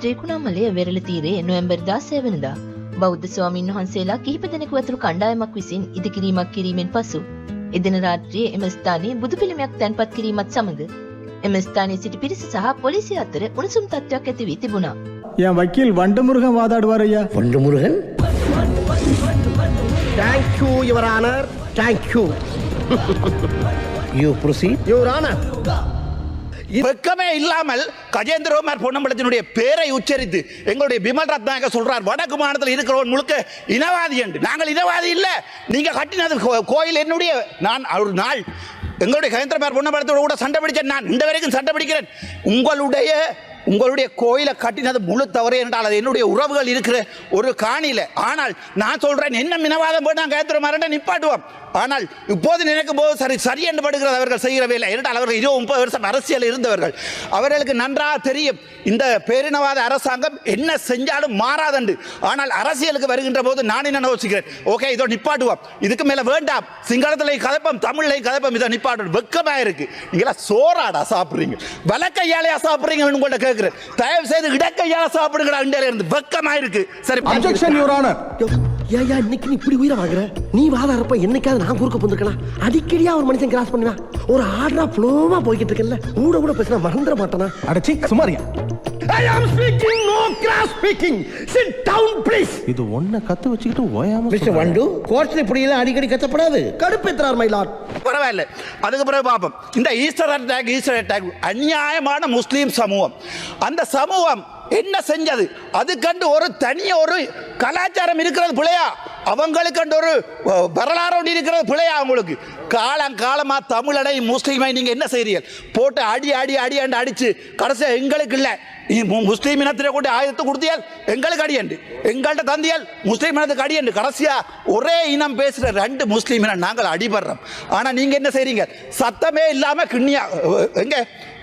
ත්‍රිකුණාමලය වෙරළ තීරයේ නොවැම්බර් 16 වෙනිදා බෞද්ධ ස්වාමින් වහන්සේලා කිහිප දෙනෙකු ඇතුළු කණ්ඩායමක් විසින් ඉදිකිරීමක් කිරීමෙන් පසු එදින රාත්‍රියේ එම ස්ථානයේ බුදු පිළිමයක් තැන්පත් කිරීමත් සමග එම ස්ථානයේ සිටි පිරිස සහ පොලිසිය අතර උණුසුම් තත්ත්වයක් ඇති වී තිබුණා. என் வக்கீல் வண்டமுருகன் வாதாடுவார் ஐயா பொண்டு Murugan thank you your honour thank you you proceed your honour வெக்கமே இல்லாமல் கஜேந்திரகுமார் பொன்னம்பலத்தினுடைய பேரை உச்சரித்து எங்களுடைய பிமல் ரத்னாக சொல்றார் வடக்கு மாநிலத்தில் இருக்கிறவன் முழுக்க இனவாதி என்று. நாங்கள் இனவாதி இல்லை. நீங்க கட்டினது கோயில் என்னுடைய. நான் ஒரு நாள் எங்களுடைய கஜேந்திரகுமார் பொன்னம்பலத்தோடு கூட சண்டை பிடிச்சேன். நான் இந்த வரைக்கும் சண்டை பிடிக்கிறேன். உங்களுடைய உங்களுடைய கோயிலை கட்டினது முழு தவறு என்றால் அது என்னுடைய உறவுகள் இருக்கிற ஒரு காணியில். ஆனால் நான் சொல்கிறேன் என்ன மினவாதம் போய் நான் கயத்திரமாறேன் நிப்பாட்டுவோம். ஆனால் இப்போது நினைக்கும் போது சரி சரி என்று படுகிறது அவர்கள் செய்கிற வேலை இரண்டால் அவர்கள் இருபது முப்பது வருஷம் அரசியல் இருந்தவர்கள். அவர்களுக்கு நன்றாக தெரியும் இந்த பேரினவாத அரசாங்கம் என்ன செஞ்சாலும் மாறாதண்டு ஆனால் அரசியலுக்கு வருகின்ற போது நான் என்ன யோசிக்கிறேன்? ஓகே இதோ நிப்பாட்டுவோம். இதுக்கு மேலே வேண்டாம். சிங்களத்திலே கதப்பம் தமிழ்ல கதப்பம் இதை நிப்பாட்டு வெக்கமாக இருக்கு. நீங்களா சோறாடா சாப்பிடுறீங்க. வலக்கையாலையா சாப்பிட்றீங்கன்னு உங்கள்ட்ட கேட்குறேன். தயவு செய்து இடக்கையால சாப்பிடுங்கடா இந்தியால இருந்து. வெக்கமாக இருக்கு. சரி அப்ஜெக்ஷன் யுவர் ஏயா இன்னைக்கு நீ இப்படி உயிரை வாங்குற? நீ வாதாடுறப்ப என்னைக்காவது நான் குறுக்க போந்துருக்கனா அடிக்கடியா ஒரு மனுஷன் கிராஸ் பண்ணுவேன் ஒரு ஆர்டரா ஃப்ளோவா போய்கிட்டு இருக்கல கூட கூட பேசினா மறந்துட மாட்டானா? அடச்சி Samariya I am speaking no cross speaking sit down please இது ஒன்ன கத்து வச்சுக்கிட்டு ஓயாம மிஸ்டர் வண்டு கோர்ட்ல இப்படி எல்லாம் அடிக்கடி கத்தப்படாது. கடுப்பேத்துறார் மயிலாட் பரவாயில்ல. அதுக்கு பிறகு பார்ப்போம். இந்த ஈஸ்டர் அட்டாக் ஈஸ்டர் அட்டாக் அநியாயமான முஸ்லீம் சமூகம். அந்த சமூகம் என்ன செஞ்சது? அதுக்கண்டு ஒரு தனிய ஒரு கலாச்சாரம் இருக்கிறது பிள்ளையா? அவங்களுக்கு கண்டு ஒரு வரலாறு ஒன்று இருக்கிறது பிள்ளையா அவங்களுக்கு? காலம் காலமா தமிழனை முஸ்லீமை நீங்க என்ன செய்றீர்கள்? போட்டு அடி அடி அடி அண்டு அடிச்சு கடைசியாக எங்களுக்கு இல்லை. நீ முஸ்லீம் இனத்திலே கொண்டு ஆயுதத்தை கொடுத்தியால் எங்களுக்கு அடியண்டு எங்கள்கிட்ட தந்தியால் முஸ்லீம் இனத்துக்கு அடியண்டு கடைசியா ஒரே இனம் பேசுற ரெண்டு முஸ்லீம் இனம் நாங்கள் அடிபடுறோம். ஆனா நீங்க என்ன செய்றீங்க? சத்தமே இல்லாம கிண்ணியா அஹ், எங்க?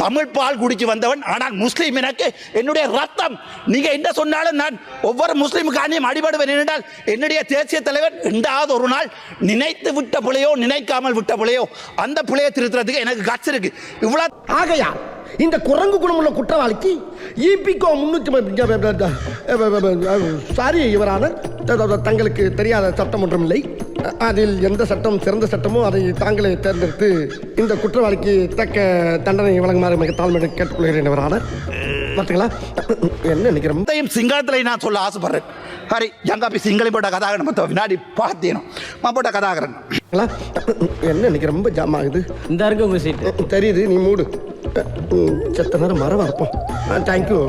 தமிழ் பால் குடிச்சு வந்தவன் ஆனால் முஸ்லீம் எனக்கு என்னுடைய ரத்தம் நீங்க என்ன சொன்னாலும் நான் ஒவ்வொரு முஸ்லீமுக்கு அடிபடுவேன் என்றால் என்னுடைய தேசிய தலைவர் ரெண்டாவது ஒரு நாள் நினைத்து விட்ட பிள்ளையோ நினைக்காமல் விட்ட பிள்ளையோ அந்த பிள்ளையை திருத்துறதுக்கு எனக்கு கட்சி இருக்கு இவ்வளவு ஆகையா இந்த குரங்கு குணமுள்ள குற்றவாளிக்கு இபிகோ முன்னூற்றி சாரி இவரான தங்களுக்கு தெரியாத சட்டமன்றம் ஒன்றும் இல்லை அதில் எந்த சட்டம் சிறந்த சட்டமோ அதை தாங்களே தேர்ந்தெடுத்து இந்த குற்றவாளிக்கு தக்க தண்டனை வழங்குமாறு மிக தாழ்மையை கேட்டுக்கொள்கிறேன் அவர் ஆனர் பார்த்தீங்களா என்ன நினைக்கிறோம்? சிங்களத்தில் நான் சொல்ல ஆசைப்படுறேன். ஹரி யங்காபி சிங்களை போட்ட கதாகரன் மற்ற வினாடி பார்த்தேனும் நான் போட்ட கதாகரன். என்ன நினைக்கிறேன் ரொம்ப ஜாம் ஆகுது. இந்த இருக்கு உங்கள் சீட் தெரியுது நீ மூடு. செத்த நேரம் மரம் இருப்போம் தேங்க்யூ